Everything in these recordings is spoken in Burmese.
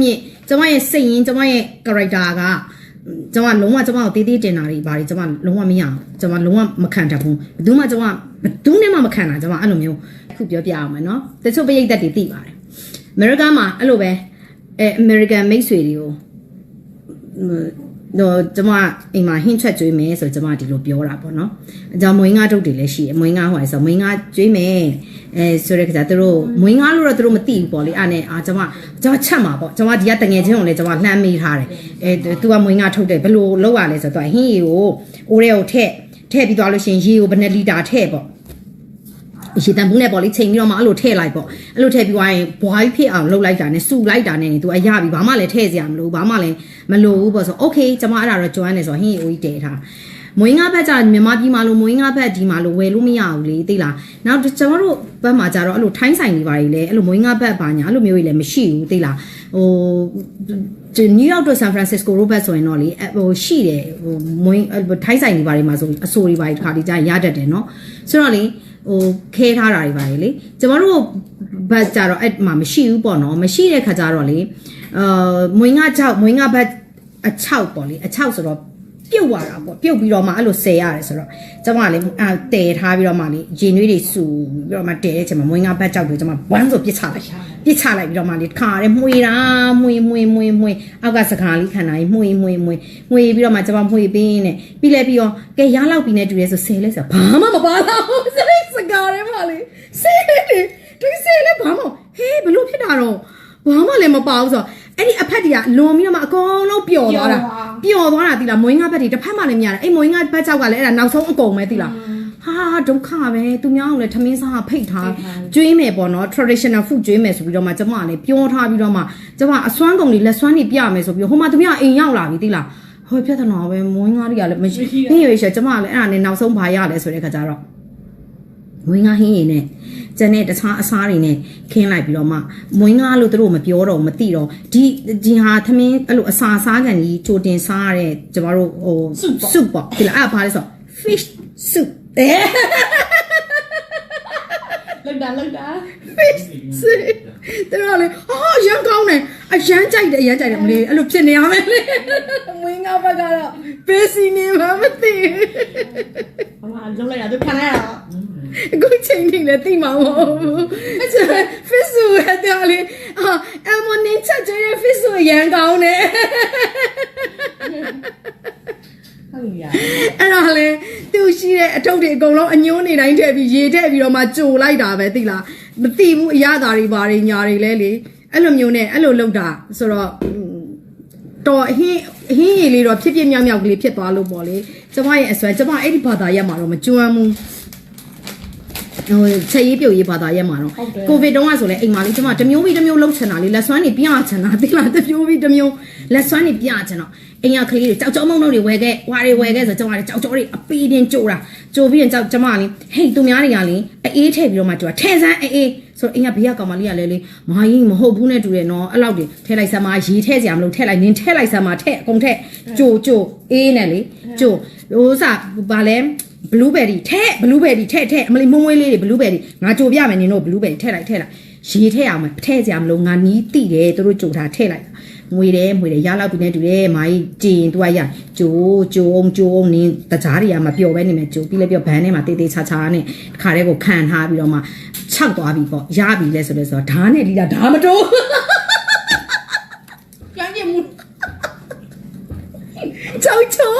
မြင့်ကျမရဲ့စိတ်ရင်းကျမရဲ့ character ကကျမလုံးဝကျမကိုတေးသေးတင်တာတွေပါတယ်ကျမလုံးဝမရအောင်ကျမလုံးဝမခံတတ်ဘူးဘယ်သူမှကျမဘယ်သူနဲ့မှမခံတာကျမအဲ့လိုမျိုးခုပြောပြအောင်မယ်နော်တချို့ပရိသတ်တွေသိပါတယ်အမေရိကန်မှာအဲ့လိုပဲအဲအမေရိကန်မိတ်ဆွေတွေကို တော့ကျမအိမ်မှာဟင်းချက်ကျွေးမယ်ဆိုကျမဒီလိုပြောတာပေါ့နော်အကြောင်းမွေးငါတုတ်တွေလည်းရှိတယ်မွေးငါဟိုဆိုမွေးငါကျွေးမယ်အဲဆိုတဲ့ခါကျသူတို့မွေးငါလို့တော့သူတို့မသိဘူးပေါ့လေအဲ့နဲ့အာကျမကျမချက်မှာပေါ့ကျမဒီကတငယ်ချင်းကိုလည်းကျမလှမ်းမိထားတယ်အဲသူကမွေးငါထုတ်တယ်ဘယ်လိုလုပ်ရလဲဆိုတော့ဟင်းရီကိုအိုးရဲကိုထည့်ထည့်ပြီးသွားလို့ရှိရင်ရေကိုဘယ်နှစ်လီတာထည့်ပေါ့ ရေတံဘူးနဲ့ပေါ့လေချိန်ပြီးတော့မှအဲ့လိုထည့်လိုက်ပေါ့အဲ့လိုထည့်ပြီးသွားရင်ဘွားကြီးဖြစ်အောင်လှုပ်လိုက်တာနဲ့စူလိုက်တာနဲ့သူအရပြီဘာမှလည်းထည့်စရာမလိုဘာမှလည်းမလိုဘူးပေါ့ဆိုโอเคကျွန်မအဲ့ဒါတော့ကျွမ်းနေဆိုဟင်းအိုကြီးတည်ထားမွေးငါဘက်ကြမြန်မာပြည်မှာလို့မွေးငါဘက်ဒီမှာလို့ဝယ်လို့မရဘူးလေသိလားနောက်ကျွန်တော်တို့ဘက်မှာကြတော့အဲ့လိုထိုင်းဆိုင်တွေပါလေအဲ့လိုမွေးငါဘက်ပါညာအဲ့လိုမျိုးကြီးလည်းမရှိဘူးသိလားဟိုဒီနယူးယောက်တို့ဆန်ဖရန်စစ္စကိုရိုဘတ်ဆိုရင်တော့လေဟိုရှိတယ်ဟိုမွေးထိုင်းဆိုင်တွေပါတွေမှာဆိုအဆိုတွေပါတွေတစ်ခါဒီကြာရတတ်တယ်နော်ဆိုတော့လေ ဟိုခဲထားတာတွေပါလေကျမတို့ဘတ်ကြတော့အဲ့မှာမရှိဘူးပေါ့နော်မရှိတဲ့ခါကျတော့လေအာမွေးငါချောက်မွေးငါဘတ်အချောက်ပေါ့လေအချောက်ဆိုတော့ ပြုတ်သွားတာပေါ့ပြုတ်ပြီးတော့မှအဲ့လိုဆယ်ရတယ်ဆိုတော့ကျမကလည်းအဲတဲထားပြီးတော့မှလေရေနွေးတွေစူပြီးတော့မှတဲတဲ့အချိန်မှာမွေးငါဘတ်ကြောက်ပြီးကျမဝမ်းဆိုပြစ်ချလိုက်ပြစ်ချလိုက်ပြီးတော့မှလေခါရဲမှွေတာမှွေမှွေမှွေမှွေအောက်ကစကားလေးခံနိုင်မှွေမှွေမှွေမှွေပြီးတော့မှကျမမှွေပေးနေပြီးလဲပြီးတော့ကဲရလောက်ပြီးနေတူရဲဆိုဆယ်လဲဆိုဘာမှမပါတော့စရိတ်စကားရဲမှလေဆယ်လေဒီဆယ်လဲဘာမှဟေးဘလို့ဖြစ်တာတော့ဘာမှလည်းမပါဘူးဆိုတော့ အဲ့ဒီအဖက်တွေကလွန်ပြီးတော့မှအကုန်လုံးပျော်သွားတာပျော်သွားတာတိလားမွေးငါဘက်တွေတစ်ဖက်မှလည်းမရတာအဲ့မွေးငါဘက်ကြောက်ကလည်းအဲ့ဒါနောက်ဆုံးအကုန်ပဲတိလားဟာဒုက္ခပဲသူများအောင်လည်းထမင်းစားဖိတ်ထားကျွေးမယ်ပေါ့နော် traditional food ကျွေးမယ်ဆိုပြီးတော့မှကျမကလည်းပြောထားပြီးတော့မှကျမအစွမ်းကုန်လေးလက်စွမ်းတွေပြမယ်ဆိုပြီးဟိုမှာသူများအိမ်ရောက်လာပြီတိလားဟိုပြဿနာပဲမွေးငါတွေကလည်းမရှိဟင်းရွေးရှယ်ကျမကလည်းအဲ့ဒါနဲ့နောက်ဆုံးဘာရလဲဆိုတဲ့ခါကျတော့ မွေးငါဟင်းရည်နဲ့ကျန်တဲ့တခြားအစားတွေနဲ့ခင်းလိုက်ပြီးတော့မှမွေးငါလို့သူတို့မပြောတော့မသိတော့ဒီဒီဟာသမင်းအဲ့လိုအစာစားကန်ကြီးကြိုတင်စားရတဲ့ကျမတို့ဟို soup ပေါ့ဒီလားအဲ့ဘာလဲဆို fish soup အဲလောက်တာလောက်တာ fish soup သူတို့ကလေဟာရမ်းကောင်းတယ်အရမ်းကြိုက်တယ်အရမ်းကြိုက်တယ်မလေးအဲ့လိုဖြစ်နေရမယ်လေမွေးငါဘက်ကတော့ပေးစီနေမှာမသိဘူးဟိုမှာလုံးလိုက်တာသူခံရတာ အခုချိန်နေလည်းသိမှာမဟုတ်ဘူးအဲ့ဒါ Facebook ရဲ့တော်လေးအာအမနင်းချက်ကျရဲ့ Facebook ရန်ကောင်းတယ်ဟုတ်ရအဲ့ဒါလေသူရှိတဲ့အထုပ်တွေအကုန်လုံးအညိုးနေတိုင်းထည့်ပြီးရေထည့်ပြီးတော့မှကြိုလိုက်တာပဲသိလားမသိဘူးအရသာတွေဘာတွေညာတွေလဲလေအဲ့လိုမျိုးနဲ့အဲ့လိုလုပ်တာဆိုတော့တော်အဟင်းအဟင်းရည်လေးတော့ဖြစ်ဖြစ်မြောက်မြောက်ကလေးဖြစ်သွားလို့ပေါ့လေကျမရဲ့အစွမ်းကျမအဲ့ဒီဘာသာရက်မှာတော့မကျွမ်းဘူး ဟိုချက်ရေးပြုတ်ရေးဘာသာရက်မှာတော့ကိုဗစ်တုန်းကဆိုလဲအိမ်မှာလေးကျမတစ်မျိုးပြီးတစ်မျိုးလှုပ်ချင်တာလေးလက်စွမ်းနေပြချင်တာသိလားတစ်မျိုးပြီးတစ်မျိုးလက်စွမ်းနေပြချင်တော့အိမ်ကကလေးတွေကြောက်ကြောမုံတို့တွေဝယ်ခဲ့ဝါတွေဝယ်ခဲ့ဆိုကျမတွေကြောက်ကြောတွေအပီးတင်ကြိုတာကြိုပြီးရင်ကြောက်ကျမလေးဟေးသူများတွေကလေအေးထည့်ပြီးတော့မှကြိုတာထဲဆန်းအေးဆိုတော့အိမ်ကဘေးကကောင်မလေးကလည်းလေမာကြီးမဟုတ်ဘူးနဲ့တူတယ်နော်အဲ့လောက်တွေထဲလိုက်စမ်းမရေထဲစရာမလိုထဲလိုက်နင်းထဲလိုက်စမ်းမထဲအကုန်ထဲကြိုကြိုအေးနဲ့လေကြိုဟိုစားဘာလဲ blueberry ထဲ့ blueberry ထဲ့ထဲ့အမလေးမုံမွေးလေးတွေ blueberry ငါကြိုပြမယ်နင်တို့ blueberry ထဲ့လိုက်ထဲ့လိုက်ရေထဲ့အောင်မထဲ့ကြမလို့ငါနီးတိတယ်သူတို့ကြိုထားထဲ့လိုက်ငွေတယ်ငွေတယ်ရလောက်ပြီးနေတူတယ်မာကြီးကြင်သူကရကြိုးကြိုးအောင်ကြိုးအောင်နင်းတကြားတွေကမပျော်ပဲနေမယ်ကြိုးပြီးလဲပြောဘန်းထဲမှာတေးသေးချာချာနဲ့တခါတည်းကိုခံထားပြီးတော့မှခြောက်သွားပြီပေါ့ရပြီလဲဆိုလဲဆိုတော့ဓားနဲ့လီတာဓားမတိုး ကြမ်းကြမှု ကြောက်ချော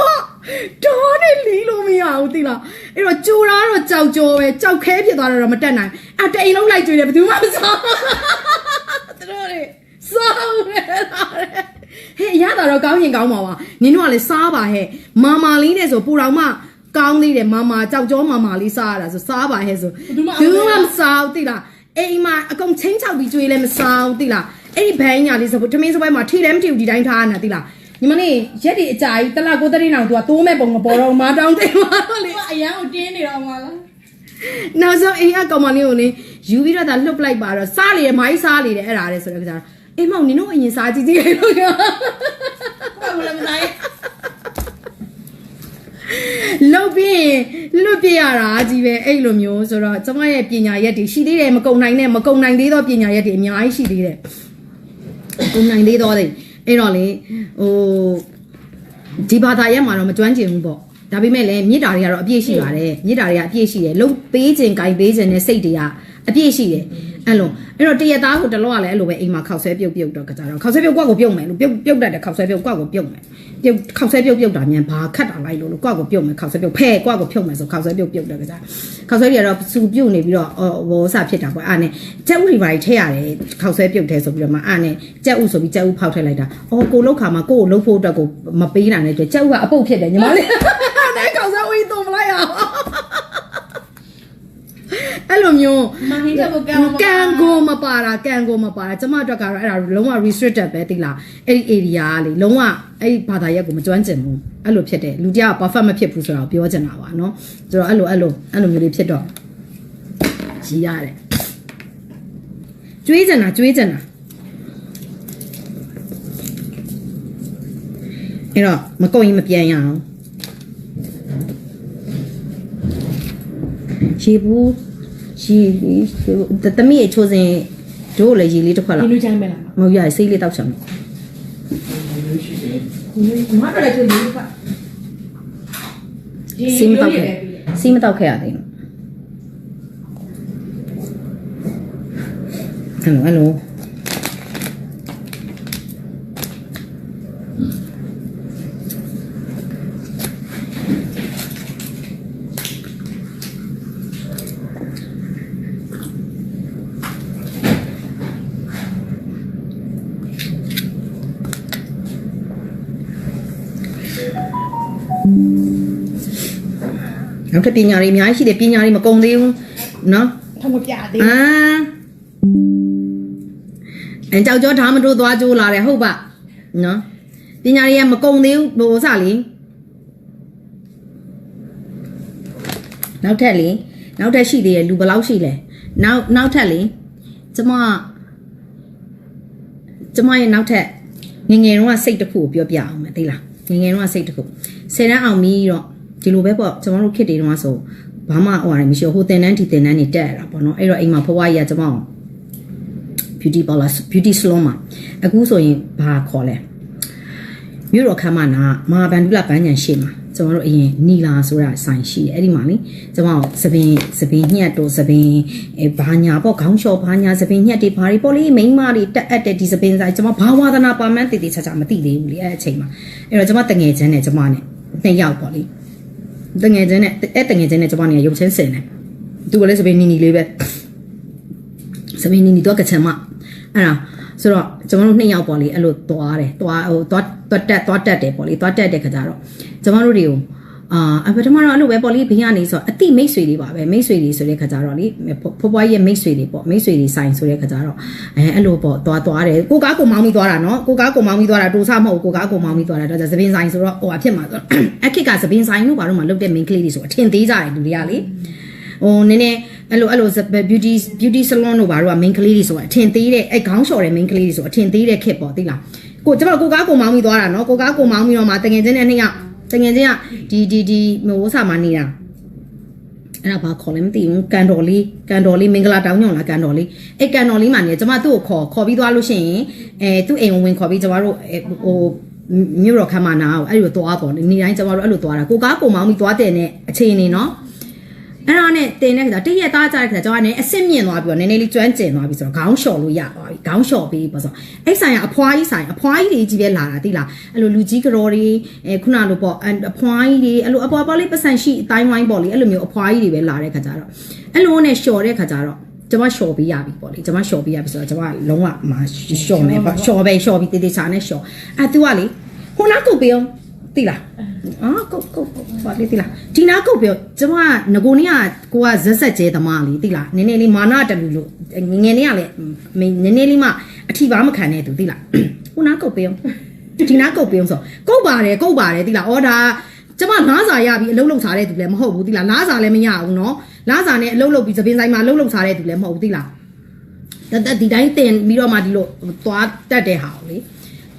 ဒေါ်နဲ့လီလို့မရ ဘူးသိလားအဲ့တော့ကြိုတာတော့ကြောက်ကြောပဲကြောက်ခဲဖြစ်သွားတော့မတက်နိုင်အတအိမ်လုံးလိုက်ကြွေတယ်ဘယ်သူမှမစားသူတို့တွေစားရဲတာတဲ့ဟဲ့ရတာတော့ကောင်းရင်ကောင်းပါပါနင်တို့ကလည်းစားပါဟဲ့မာမာလေးနဲ့ဆိုပူတော်မှကောင်းသေးတယ်မာမာကြောက်ကြောမာမာလေးစားရတာဆိုစားပါဟဲ့ဆိုဘူးမှမစားဘူးသိလားအိမ်မှာအကုန်ချင်းချောက်ပြီးကြွေလည်းမစားဘူးသိလားအဲ့ဒီဘိုင်းညာလေးဆိုထမင်းစပွဲမှာထိလည်းမထိဘူးဒီတိုင်းထားရတာသိလား ညီမလေးရက်ဒီအကြာကြီးတလကိုတရီနောင်သူကတိုးမဲ့ပုံမပေါ်တော့မတောင်းတယ်မတော့လေသူကအရန်ကိုတင်းနေတော့မှာလားနောက်ဆုံးအိမ်ကကောင်မလေးကိုလေယူပြီးတော့ဒါလှုပ်လိုက်ပါတော့စားလေတယ်မိုင်းစားလေတယ်အဲ့ဒါလေဆိုတော့ကြာအိမ်မောင်နင်တို့အရင်စားကြည့်ကြည့်လို့ပြောဘာလို့လဲမနိုင်လှုပ်ပြီးလွတ်ပြရတာကြီးပဲအဲ့လိုမျိုးဆိုတော့ကျမရဲ့ပညာရက်တွေရှိသေးတယ်မကုံနိုင်နဲ့မကုံနိုင်သေးသောပညာရက်တွေအများကြီးရှိသေးတယ်ကိုနိုင်သေးတော့တယ် အဲ့တော့လေဟိုဒီဘာသာရက်မှာတော့မကျွမ်းကျင်ဘူးပေါ့ဒါပေမဲ့လည်းမြစ်တာတွေကတော့အပြည့်ရှိပါတယ်မြစ်တာတွေကအပြည့်ရှိတယ်လုံပေးခြင်းဂိုင်ပေးခြင်းနဲ့စိတ်တွေကအပြည့်ရှိတယ်အဲ့လိုအဲ့တော့တရသားကိုတလောကလည်းအဲ့လိုပဲအိမ်မှာခောက်ဆွဲပြုတ်ပြုတ်တော့ကြတော့ခောက်ဆွဲပြုတ်ကွက်ကိုပြုတ်မယ်လို့ပြုတ်ပြုတ်တတ်တယ်ခောက်ဆွဲပြုတ်ကွက်ကိုပြုတ်မယ် ပြုတ်ခောက်ဆွဲပြုတ်ပြုတ်တာမြန်ဘာခတ်တာလိုက်လို့လို့ကွက်ကိုပြုတ်မယ်ခောက်ဆွဲပြုတ်ဖဲကွက်ကိုဖြုတ်မယ်ဆိုခောက်ဆွဲပြုတ်ပြုတ်တော့ကြခောက်ဆွဲတွေကတော့စူပြုတ်နေပြီးတော့ဟိုစားဖြစ်တာပေါ့အဲ့နဲ့ကြက်ဥတွေပါထည့်ရတယ်ခောက်ဆွဲပြုတ်တယ်ဆိုပြီးတော့မှအဲ့နဲ့ကြက်ဥဆိုပြီးကြက်ဥဖောက်ထည့်လိုက်တာအော်ကိုလောက်ခါမှာကိုကိုလှုပ်ဖို့အတွက်ကိုမပေးနိုင်တဲ့အတွက်ကြက်ဥကအပုတ်ဖြစ်တယ်ညီမလေးတဲ့ခောက်ဆွဲဝီးတော့မလိုက်အောင် အဲ့လိုမျိုး မဟင်းချက်ကိုကံမ ကန်ကိုမပါတာကန်ကိုမပါတာကျမအတွက်ကတော့အဲ့ဒါလုံးဝ restricted ပဲတိလားအဲ့ဒီ area ကလေလုံးဝအဲ့ဒီဘာသာရက်ကိုမကျွမ်းကျင်ဘူးအဲ့လိုဖြစ်တယ်လူတယောက် perfect မဖြစ်ဘူးဆိုတော့ပြောချင်တာပါเนาะဆိုတော့အဲ့လိုအဲ့လိုအဲ့လိုမျိုးလေးဖြစ်တော့ကြီးရတယ်ကျွေးချင်တာကျွေးချင်တာအဲ့တော့မကုန်ရင်မပြန်ရအောင်ရေဘူး ရေလေးတမီးရဲ့ချိုးစင်တို့လည်းရေလေးတစ်ခွက်ဒီလောက်လိုချိုင်းမဲ့လားမဟုတ်ရစိတ်လေးတောက်ချင်တယ်ငါတို့လည်းသူလေးကစီးမတောက်ခဲ့စီးမတောက်ခဲ့ရသေးဘူးဟယ်လိုဟယ်လို နောက်ထပ်ပညာတွေအများကြီးရှိတယ်ပညာတွေမကုန်သေးဘူးเนาะ ထမပြသေး အာအန်ကြောက်ကြောဓာမတို့သွားကြိုးလာတယ်ဟုတ်ပါနော်ပညာတွေကမကုံသေးဘူးဟိုစလေနောက်ထပ်လေနောက်ထပ်ရှိသေးတယ်လူဘယ်လောက်ရှိလဲနောက်နောက်ထပ်လေကျမကျမရဲ့နောက်ထပ်ငယ်ငယ်တုန်းကစိတ်တစ်ခုကိုပြောပြအောင်မယ်သိလား ငယ်ငယ်တုန်းကစိတ်တစ်ခုဆယ်တန်းအောင်ပြီးတော့ဒီလိုပဲပေါ့ကျမတို့ခစ်တွေတုန်းကဆိုဘာမှဟိုဟာမရှိဘူးဟိုတင်တန်းဒီတင်တန်းနေတက်ရတာပေါ့နော်အဲ့တော့အိမ်မှာဖွားဖွားကြီးကကျမအောင် beauty parlor beauty salon မှာအခုဆိုရင်ဘာခေါ်လဲမြို့တော်ခမ်းမနာမဟာဗန္ဓုလပန်းညံရှိမှာ ကျွန်တော်တို့အရင်နီလာဆိုတာဆိုင်ရှိတယ်အဲ့ဒီမှာလေကျွန်တော်သပင်သပင်ညှက်တို့သပင်အဲဘာညာပေါ့ခေါင်းလျှော်ဘာညာသပင်ညှက်တွေဘာတွေပေါ့လေမိန်းမတွေတက်အပ်တဲ့ဒီသပင်ဆိုင်ကျွန်တော်ဘာဝါသနာပါမှန်းတည်တည်ချာချာမသိသေးဘူးလေအဲ့အချိန်မှာအဲ့တော့ကျွန်မတငယ်ချင်းနဲ့ကျွန်မနဲ့နှစ်ယောက်ပေါ့လေတငယ်ချင်းနဲ့အဲ့တငယ်ချင်းနဲ့ကျွန်မနဲ့ရုပ်ချင်းစင်တယ်သူကလည်းသပင်နီနီလေးပဲသပင်နီနီတော့ကချင်မအဲ့ဒါ ဆိုတော့ကျွန်တော်တို့နှစ်ယောက်ပေါ့လေအဲ့လိုသွားတယ်သွားဟိုသွားသွားတက်သွားတက်တယ်ပေါ့လေသွားတက်တဲ့ခါကျတော့ကျွန်တော်တို့တွေကိုအာအပထမတော့အဲ့လိုပဲပေါ့လေဘေးကနေဆိုတော့အတိမိတ်ဆွေတွေပါပဲမိတ်ဆွေတွေဆိုတဲ့ခါကျတော့လေဖွားဖွားရဲ့မိတ်ဆွေတွေပေါ့မိတ်ဆွေတွေဆိုင်ဆိုတဲ့ခါကျတော့အဲအဲ့လိုပေါ့သွားသွားတယ်ကိုကားကိုမောင်းပြီးသွားတာနော်ကိုကားကိုမောင်းပြီးသွားတာတူဆမဟုတ်ကိုကားကိုမောင်းပြီးသွားတာဒါကြသပင်ဆိုင်ဆိုတော့ဟိုအဖြစ်မှာဆိုအခက်ကသပင်ဆိုင်လို့ဘာလို့မှလုတ်တဲ့ main ကလေးတွေဆိုအထင်သေးကြတယ်လူတွေကလေဟိုနည်းနည်း အဲ့လိုအဲ့လို beauty beauty salon တို့ဘာတို့က main ကလေးတွေဆိုတာအထင်သေးတဲ့အဲ့ခေါင်းလျှော်တဲ့ main ကလေးတွေဆိုအထင်သေးတဲ့ခက်ပေါ့သိလားကိုကျမကိုကားကိုမောင်းပြီးသွားတာနော်ကိုကားကိုမောင်းပြီးတော့မှတငယ်ချင်းနဲ့နှစ်ယောက်တငယ်ချင်းကဒီဒီဒီဟိုဆာမနေတာအဲ့ဒါဘာခေါ်လဲမသိဘူးကန်တော်လေးကန်တော်လေးမင်္ဂလာတောင်းညောင်းလားကန်တော်လေးအဲ့ကန်တော်လေးမှာနေကျမသူ့ကိုခေါ်ခေါ်ပြီးသွားလို့ရှိရင်အဲသူ့အိမ်ဝင်ခေါ်ပြီးကျမတို့ဟိုမြို့တော်ခမ်းမနာကိုအဲ့လိုသွားပေါ့နေတိုင်းကျမတို့အဲ့လိုသွားတာကိုကားကိုမောင်းပြီးသွားတဲ့နဲ့အခြေအနေနော် အဲ့ဒါနဲ့တင်တဲ့ခါတရက်သားကြတဲ့ခါကျတော့နည်းအစ်စ်မြင့်သွားပြီးတော့နည်းနည်းလေးကျွမ်းကျင်သွားပြီဆိုတော့ခေါင်းလျှော်လို့ရသွားပြီခေါင်းလျှော်ပြီးပေါ့ဆိုအဲ့ဆိုင်ကအဖွားကြီးဆိုင်အဖွားကြီးတွေကြီးပဲလာတာသိလားအဲ့လိုလူကြီးကတော်တွေအဲခုနလိုပေါ့အဖွားကြီးတွေအဲ့လိုအပွားပွားလေးပတ်စံရှိအတိုင်းဝိုင်းပေါ့လေအဲ့လိုမျိုးအဖွားကြီးတွေပဲလာတဲ့ခါကျတော့အဲ့လိုနဲ့လျှော်တဲ့ခါကျတော့ကျမလျှော်ပေးရပြီပေါ့လေကျမလျှော်ပေးရပြီဆိုတော့ကျမလုံးဝမလျှော်မယ်ပေါ့လျှော်ပဲလျှော်ပြီးတေးသေးချာနဲ့လျှော်အဲ့ तू ကလေခုနကုတ်ပေးအောင် သိလားအာကုတ်ကုတ်ဘာလေးသိလားဒီနာကုတ်ပြောကျမငကိုနေကကိုကဇက်ဆက်ကျဲသမားလေးသိလားနည်းနည်းလေးမာနတလူလို့ငငယ်နေကလည်းနည်းနည်းလေးမှအထီပါမခံနဲ့သူသိလားဟိုနာကုတ်ပြောဒီနာကုတ်ပြောဆိုကုတ်ပါတယ်ကုတ်ပါတယ်သိလားအော်ဒါကျမငားစာရပြီးအလုပ်လုပ်စားတဲ့သူလည်းမဟုတ်ဘူးသိလားငားစာလည်းမရဘူးနော်ငားစာနဲ့အလုပ်လုပ်ပြီးသပင်းဆိုင်မှာအလုပ်လုပ်စားတဲ့သူလည်းမဟုတ်ဘူးသိလားတဒီတိုင်းတင်ပြီးတော့မှဒီလိုသွားတတ်တဲ့ဟာကိုလေ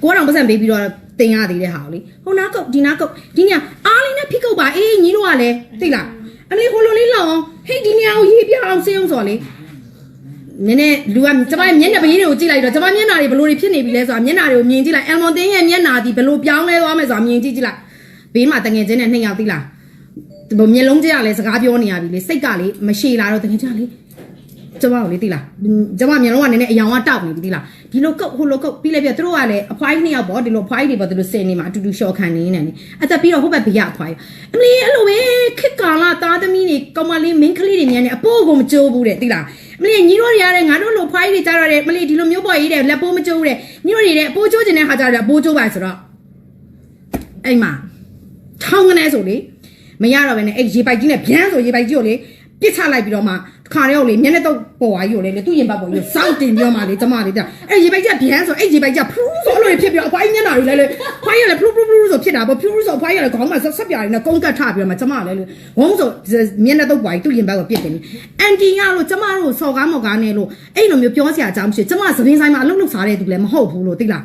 ကိုကတော့ပတ်စံပေးပြီးတော့ တင်ရသေးတဲ့ဟာကိုလေဟိုနာကုတ်ဒီနာကုတ်ဒီညာအားလေးနဲ့ဖိကုတ်ပါအေးညီတို့ကလည်းသိလားအမလေးဟိုလိုလေးလောင်းဟိတ်ဒီညာကိုရေးပြအောင်စေးအောင်ဆိုလေနည်းနည်းလူကကျမရဲ့မျက်နှာပရင်းတွေကိုကြည့်လိုက်တော့ကျမမျက်နှာတွေဘယ်လိုတွေဖြစ်နေပြီလဲဆိုတာမျက်နှာတွေကိုမြင်ကြည့်လိုက်အယ်မွန်တင်းရဲ့မျက်နှာဒီဘယ်လိုပြောင်းလဲသွားမယ်ဆိုတာမြင်ကြည့်ကြည့်လိုက်ဘေးမှာတငယ်ချင်းနဲ့နှစ်ယောက်သိလားဒီမျက်လုံးကျရလဲစကားပြောနေရပြီလေစိတ်ကလေမရှိလာတော့တငယ်ချင်းကလေ ကျမကိုလေသိလားကျမမျက်လုံးကနည်းနည်းအယောင်ကတောက်နေပြီသိလားဒီလိုကုတ်ဟိုလိုကုတ်ပြီးလိုက်ပြသူတို့ကလည်းအဖွားကြီးနှစ်ယောက်ပေါ့ဒီလိုအဖွားကြီးတွေပေါ့ဒီလိုစင်နေမှာအတူတူရှော့ခံနေနေတယ်အသက်ပြီးတော့ဟိုဘက်ဘေးကအဖွားကြီးအမလီအဲ့လိုပဲခစ်ကာလာသားသမီးတွေကောင်မလေးမင်းကလေးတွေမြန်နေအပိုးကိုမကြိုးဘူးတဲ့သိလားမလီညီတို့တွေရတယ်ငါတို့လိုဖွားကြီးတွေကြားရတယ်မလီဒီလိုမျိုးပေါ်ကြီးတဲ့လက်ပိုးမကြိုးဘူးတဲ့ညီတို့တွေတဲ့အပိုးကြိုးကျင်တဲ့ဟာကြားတယ်အပိုးကြိုးပါဆိုတော့အဲ့မှာထောင်းကနေဆိုလေမရတော့ဘဲနဲ့အဲ့ရေပိုက်ကြီးနဲ့ဗျမ်းဆိုရေပိုက်ကြီးကိုလေ ပစ်ချလိုက်ပြီးတော့မှခါရောက်လေမျက်နှာတော့ပေါ်သွားကြီးကိုလေသူ့ရင်ဘတ်ပေါ်ကြီးစောင့်တင်ပြောမှလေကျမလေးတဲ့အဲ့ရေပိုက်ကြီးဗျမ်းဆိုအဲ့ရေပိုက်ကြီးဖရူးဆိုလို့ဖြစ်ပြီးတော့အဖွားကြီးမျက်နှာတွေလဲလေဖွားရလေဖရူးဖရူးဖရူးဆိုဖြစ်တာပေါ့ဖရူးဆိုဖွားရလေခေါင်းမှာဆက်ပြားတွေနဲ့ကုန်းကတ်ထပြီးတော့မှကျမလည်းလေဝုန်းဆိုမျက်နှာတော့ပေါ်ကြီးသူ့ရင်ဘတ်ကိုပြစ်တယ်အန်တီကလို့ကျမတို့စော်ကားမော်ကားနဲ့လို့အဲ့လိုမျိုးပြောစရာအကြောင်းမရှိကျမသပင်းဆိုင်မှာအလုပ်လုပ်စားတဲ့သူလည်းမဟုတ်ဘူးလို့သိလား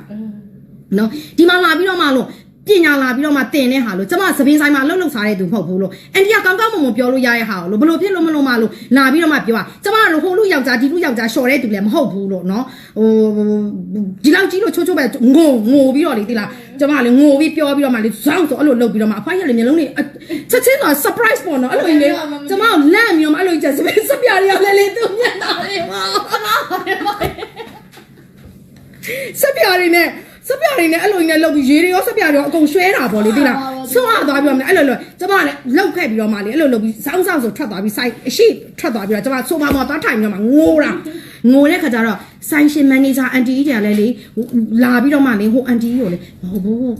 နော်ဒီမှာလာပြီးတော့မှလို့ ပညာလာပြီးတော့မှတင်တဲ့ဟာလို့ကျမသပင်းဆိုင်မှာလှုပ်လှုပ်စားတဲ့သူမဟုတ်ဘူးလို့အန်တီကကောင်းကောင်းမွန်မွန်ပြောလို့ရတဲ့ဟာလို့ဘလို့ဖြစ်လို့မလို့မလို့လာပြီးတော့မှပြောတာကျမတို့ဟိုလူယောက်ျားဒီလူယောက်ျားရှော်တဲ့သူလည်းမဟုတ်ဘူးလို့နော်ဟိုဒီလောက်ကြီးလို့ချိုးချိုးပဲငိုငိုပြီးတော့လေတိလားကျမလည်းငိုပြီးပြောပြီးတော့မှလေဇောင်းဆိုအဲ့လိုလုပ်ပြီးတော့မှအဖိုင်းရလေမျိုးလုံးလေးချက်ချင်းတော့ surprise ပေါ့နော်အဲ့လိုကြီးလေကျမကိုလန့်ပြီးတော့မှအဲ့လိုကြီးစပင်းစပြရရလေလေသူမျက်နှာလေးပါစပြရနေ စပြရင်းနဲ့အဲ့လိုနဲ့လောက်ပြီးရေတွေရောစပြတွေရောအကုန်ရွှဲတာပေါ့လေသိလားဆွန့်အားသွားပြီးတော့အဲ့လိုလိုကျမလည်းလောက်ခဲ့ပြီးတော့မှလေအဲ့လိုလုပ်ပြီးစောင်းစောင်းဆိုထွက်သွားပြီးဆိုင်အရှိထွက်သွားပြီးတော့ကျမဆိုဖာမှာသွားထိုင်ပြီးတော့မှငိုးတာငိုတဲ့ခါကျတော့ဆိုင်ရှင်မန်နေဂျာအန်တီကြီးတွေကလည်းလေလာပြီးတော့မှလေဟိုအန်တီကြီးကိုလေမဟုတ်ဘူး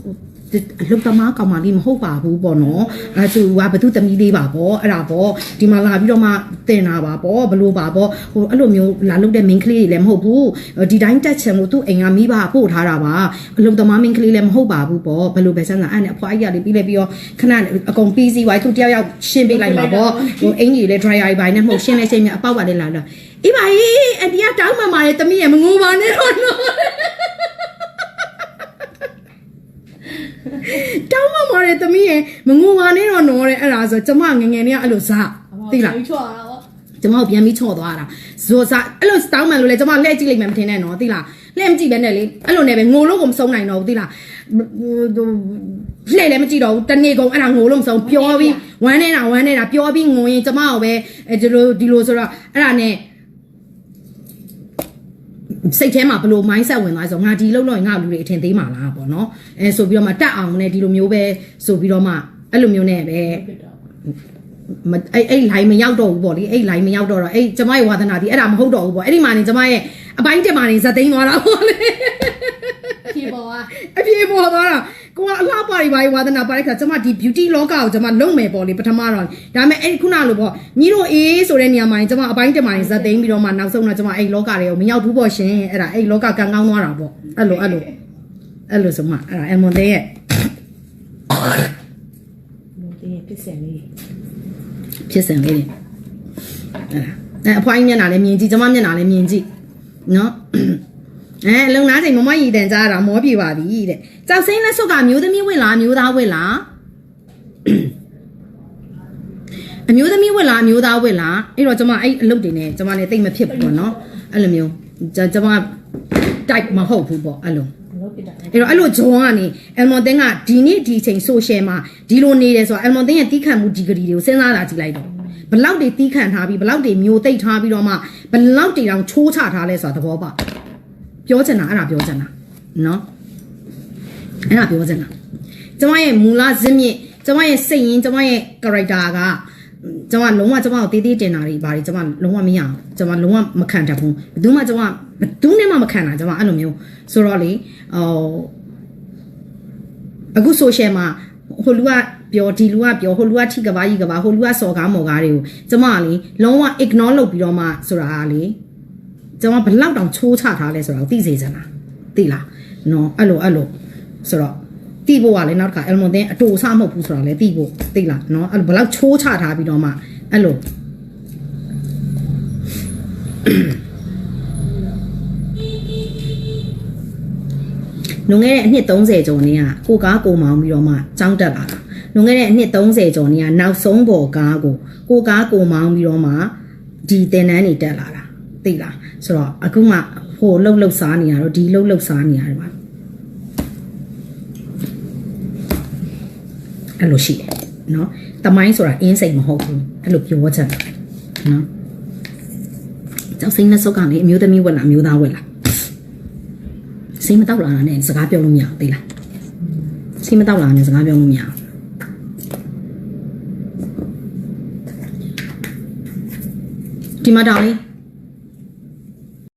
အလုတ်သမားကောင်မလေးမဟုတ်ပါဘူးပေါ့နော်အဲသူကဘသူသမီးလေးပါပေါ့အဲ့ဒါပေါ့ဒီမှာလာပြီးတော့မှတင်တာပါပေါ့ဘလို့ပါပေါ့ဟိုအဲ့လိုမျိုးလာလုတ်တဲ့ main ကလေးတွေလည်းမဟုတ်ဘူးဒီတိုင်းတက်ချင်လို့သူ့အိမ်ကမိဘပို့ထားတာပါအလုတ်သမား main ကလေးလည်းမဟုတ်ပါဘူးပေါ့ဘလို့ပဲဆန်းဆန်းအဲ့နဲ့အဖွားကြီးကလေးပြီးလဲပြီးတော့ခဏအကုန်ပြီးစီဝိုင်းသူတယောက်ယောက်ရှင်းပေးလိုက်ပါပေါ့ဟိုအင်ကြီးလည်း dryer ဘိုင်းနဲ့မှုတ်ရှင်းလဲရှင်းမြအပေါက်ပါလေလာတော့အေးပါအေးအတီးကတောင်းမှမာရဲ့တမီးရဲ့မငိုပါနဲ့တော့နော် တောင်းမမာတဲ့သမီးရဲ့မငိုပါနဲ့တော့နော်တဲ့အဲ့ဒါဆိုကျမငငယ်လေးကအဲ့လိုစားသိလားချော်တာပေါ့ကျမကိုပြန်ပြီးချော့သွားတာဇိုစားအဲ့လိုတောင်းမှန်လို့လေကျမလှည့်ကြည့်လိုက်မှမထင်နဲ့နော်သိလားလှည့်မကြည့်ပဲနဲ့လေအဲ့လိုနဲ့ပဲငိုလို့ကိုမဆုံးနိုင်တော့ဘူးသိလားလှည့်လည်းမကြည့်တော့ဘူးတနေ့ကုန်အဲ့ဒါငိုလို့မဆုံးပြောပြီးဝမ်းနေတာဝမ်းနေတာပြောပြီးငိုရင်ကျမကိုပဲဒီလိုဒီလိုဆိုတော့အဲ့ဒါနဲ့ စိတ်ထဲမှာဘလို့ mindset ဝင်သွားဆိုငါဒီလောက်လို့ငါလူတွေအထင်သေးမှာလားပေါ့နော်အဲဆိုပြီးတော့မှတက်အောင်နဲ့ဒီလိုမျိုးပဲဆိုပြီးတော့မှအဲ့လိုမျိုးနဲ့ပဲဖြစ်တော့မအဲ့အဲ့ line မရောက်တော့ဘူးပေါ့လေအဲ့ line မရောက်တော့တော့အဲ့ကျမရဲ့ဝါသနာဒီအဲ့ဒါမဟုတ်တော့ဘူးပေါ့အဲ့ဒီမှာနေကျမရဲ့အပိုင်းတက်မှာနေဇက်သိန်းသွားတာပေါ့လေဖြေပေါ်อ่ะအပြေပေါ်သွားတာကိုကအလှ ပါရီပါရီဝါသနာပါတဲ့ခါကျမဒီ beauty လောကကိုကျမလုံမယ်ပေါ့လေပထမတော့ဒါပေမဲ့အဲ့ဒီခုနလိုပေါ့ညီတို့အေးဆိုတဲ့နေရာမှာကျမအပိုင်းတက်မှာနေဇက်သိန်းပြီးတော့မှနောက်ဆုံးတော့ကျမအဲ့လောကတွေကိုမရောက်ဘူးပေါ့ရှင်အဲ့ဒါအဲ့လောကကံကောင်းသွားတာပေါ့အဲ့လိုအဲ့လိုအဲ့လိုဆိုမှအဲ့ဒါအမွန်တဲ့ရဲ့လူတင်းပြစ်စင်လေးဖြစ်စဉ်လေးတွေအဲ့ဒါအဲအဖွားကြီးမျက်နှာလည်းမြင်ကြည့်ကျမမျက်နှာလည်းမြင်ကြည့်နော်အဲလုံနာချိန်မမရည်တန်ကြတာမောပြေပါပြီတဲ့ ကြောက်စင်းလက်စွပ်ကအမျိုးသမီးဝစ်လားအမျိုးသားဝစ်လားအမျိုးသမီးဝစ်လားအမျိုးသားဝစ်လားအဲ့တော့ကျမအဲ့အလုပ်တွေနဲ့ကျမလည်းတိတ်မဖြစ်ဘူးပေါ့နော်အဲ့လိုမျိုးကျကျမ type မဟုတ်ဘူးပေါ့အဲ့လိုလို့ဖြစ်တာအဲ့တော့အဲ့လိုဂျုံကနေအယ်မွန်တင်ကဒီနေ့ဒီအချိန်ဆိုရှယ်မှာဒီလိုနေတယ်ဆိုတော့အယ်မွန်တင်ရဲ့တီးခတ်မှုဒီဂရီတွေကိုစဉ်းစားလာကြည့်လိုက်တော့ဘလောက်တွေတီးခတ်ထားပြီးဘလောက်တွေမျိုးသိပ်ထားပြီးတော့မှဘလောက်တွေတောင်ချိုးချထားလဲဆိုတာသဘောပေါက်ပြောချင်တာအဲ့ဒါပြောချင်တာနော် အဲ့ဒါပြောချင်တာကျမရဲ့မူလဇင်းမြင့်ကျမရဲ့စိတ်ရင်းကျမရဲ့ character ကကျမလုံးဝကျမကိုတေးသေးတင်တာတွေဘာတွေကျမလုံးဝမရအောင်ကျမလုံးဝမခံတတ်ဘူးဘယ်သူမှကျမဘယ်သူနဲ့မှမခံတာကျမအဲ့လိုမျိုးဆိုတော့လေဟိုအခု social မှာဟိုလူကပြောဒီလူကပြောဟိုလူကထိကဘာကြီးကဘာဟိုလူကစော်ကားမော်ကားတွေကိုကျမကလေလုံးဝ ignore လုပ်ပြီးတော့မှဆိုတာကလေကျမဘလောက်တောင်ချိုးချထားလဲဆိုတာကိုသိစေချင်တာသိလားနော်အဲ့လိုအဲ့လို ဆိုတော့တိဖို့ကလည်းနောက်တစ်ခါ element တင်အတူအဆမဟုတ်ဘူးဆိုတာလည်းတိဖို့သိလားနော်အဲ့လိုဘလောက်ချိုးချထားပြီးတော့မှအဲ့လိုလွန်ခဲ့တဲ့အနှစ်30ကျော်နေကကိုကားကိုမောင်းပြီးတော့မှကြောင်းတက်လာတာလွန်ခဲ့တဲ့အနှစ်30ကျော်နေကနောက်ဆုံးပေါ်ကားကိုကိုကားကိုမောင်းပြီးတော့မှဒီတင်တန်းနေတက်လာတာသိလားဆိုတော့အခုမှဟိုလှုပ်လှုပ်စားနေရတော့ဒီလှုပ်လှုပ်စားနေရတယ်ပါ အဲ့လိုရှိတယ်နော်တမိုင်းဆိုတာအင်းစိတ်မဟုတ်ဘူးအဲ့လိုပြောချင်တယ်နော်ကျောက်စိမ့်နဲ့စုပ်ကလည်းအမျိုးသမီးဝက်လားအမျိုးသားဝက်လားစိတ်မတောက်လာတာနဲ့စကားပြောလို့မရဘူးသိလားစိတ်မတောက်လာတာနဲ့စကားပြောလို့မရဘူးဒီမှာတောင်လေး